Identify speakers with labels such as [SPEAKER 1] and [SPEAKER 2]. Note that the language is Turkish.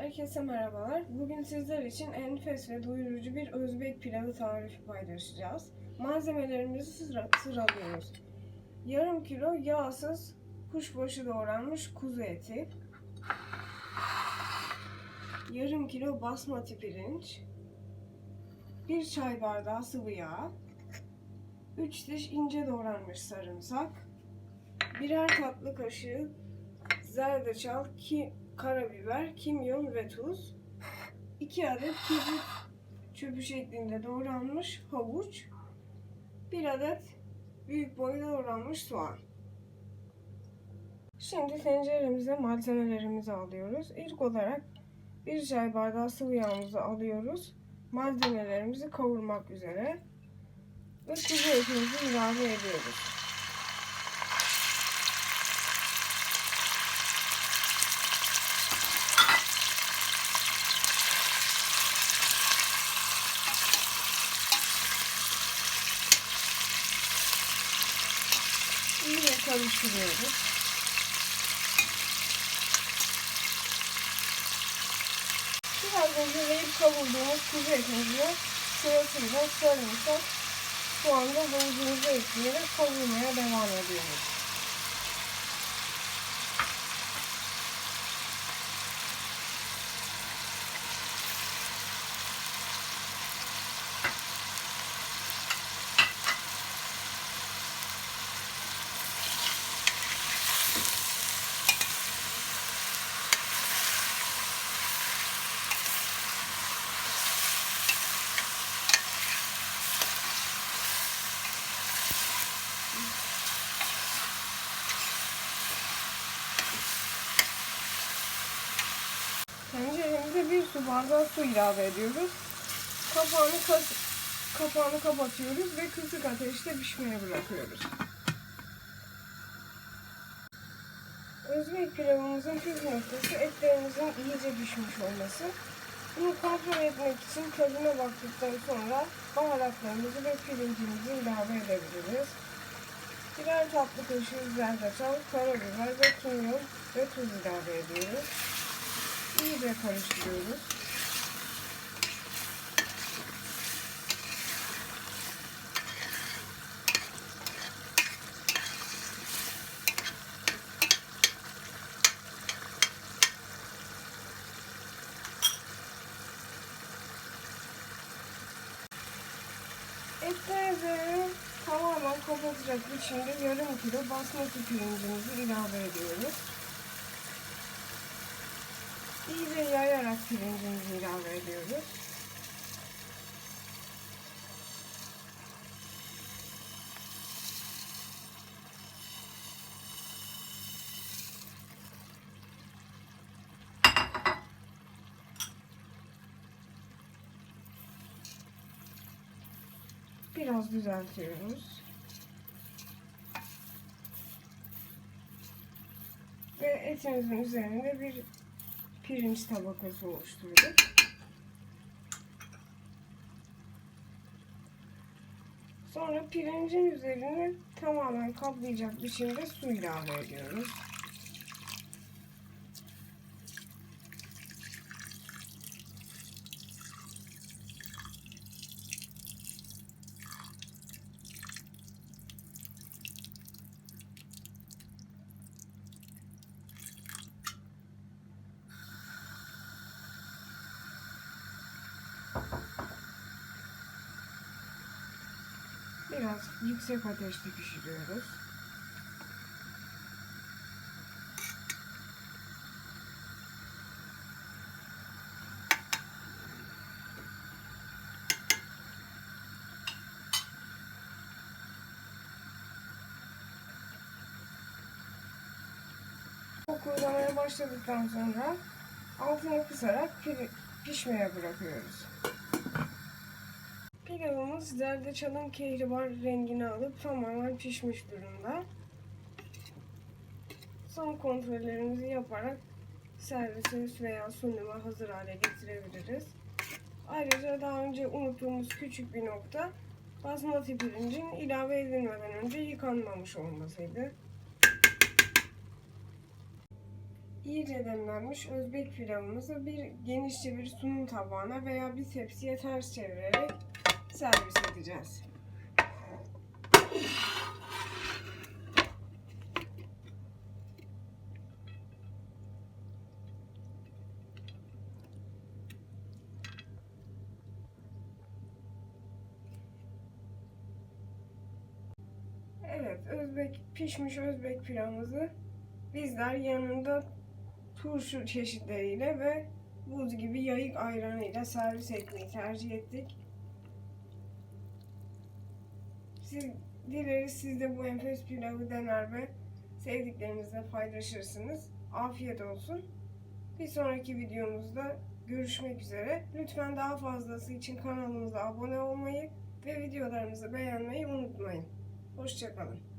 [SPEAKER 1] Herkese merhabalar. Bugün sizler için enfes ve doyurucu bir Özbek pilavı tarifi paylaşacağız. Malzemelerimizi sıra sıralıyoruz. Yarım kilo yağsız kuşbaşı doğranmış kuzu eti. Yarım kilo basmati pirinç. Bir çay bardağı sıvı yağ. 3 diş ince doğranmış sarımsak. Birer tatlı kaşığı zerdeçal, ki, karabiber, kimyon ve tuz. 2 adet kibrit çöpü şeklinde doğranmış havuç. 1 adet büyük boyda doğranmış soğan. Şimdi tenceremize malzemelerimizi alıyoruz. İlk olarak bir çay bardağı sıvı yağımızı alıyoruz. Malzemelerimizi kavurmak üzere ve kuzu etimizi ilave ediyoruz. İyice karıştırıyoruz. Biraz önceleyip kavurduğumuz kuzu etimizi sırasıyla sarımsak, soğanda havucumuzu ekleyerek kavurmaya devam ediyoruz. Tenceremize bir su bardağı su ilave ediyoruz. Kapağını, kas- kapağını kapatıyoruz ve kısık ateşte pişmeye bırakıyoruz. Özbek pilavımızın püf noktası etlerimizin iyice pişmiş olması. Bunu kontrol etmek için tadına baktıktan sonra baharatlarımızı ve pirincimizi ilave edebiliriz. Birer tatlı kaşığı zerdeçal, karabiber ve kimyon ve tuz ilave ediyoruz. İyice karıştırıyoruz. Etler üzerini tamamen kapatacak biçimde yarım kilo basmati pirincimizi ilave ediyoruz. İyice yayarak pirincimizi ilave ediyoruz. Biraz düzeltiyoruz. Ve etimizin üzerinde bir pirinç tabakası oluşturduk. Sonra pirincin üzerine tamamen kaplayacak biçimde su ilave ediyoruz. Biraz yüksek ateşte pişiriyoruz. Kokulamaya başladıktan sonra altını kısarak pi- pişmeye bırakıyoruz. Pilavımız zerdeçalın kehribar rengini alıp tamamen pişmiş durumda. Son kontrollerimizi yaparak servise veya sunuma hazır hale getirebiliriz. Ayrıca daha önce unuttuğumuz küçük bir nokta basmati pirincin ilave edilmeden önce yıkanmamış olmasıydı. iyice demlenmiş Özbek pilavımızı bir genişçe bir sunum tabağına veya bir tepsiye ters çevirerek servis edeceğiz. Evet, Özbek pişmiş Özbek pilavımızı bizler yanında turşu çeşitleriyle ve buz gibi yayık ayranıyla servis etmeyi tercih ettik. Siz, dileriz siz de bu enfes pilavı dener ve sevdiklerinizle paylaşırsınız. Afiyet olsun. Bir sonraki videomuzda görüşmek üzere. Lütfen daha fazlası için kanalımıza abone olmayı ve videolarımızı beğenmeyi unutmayın. Hoşçakalın.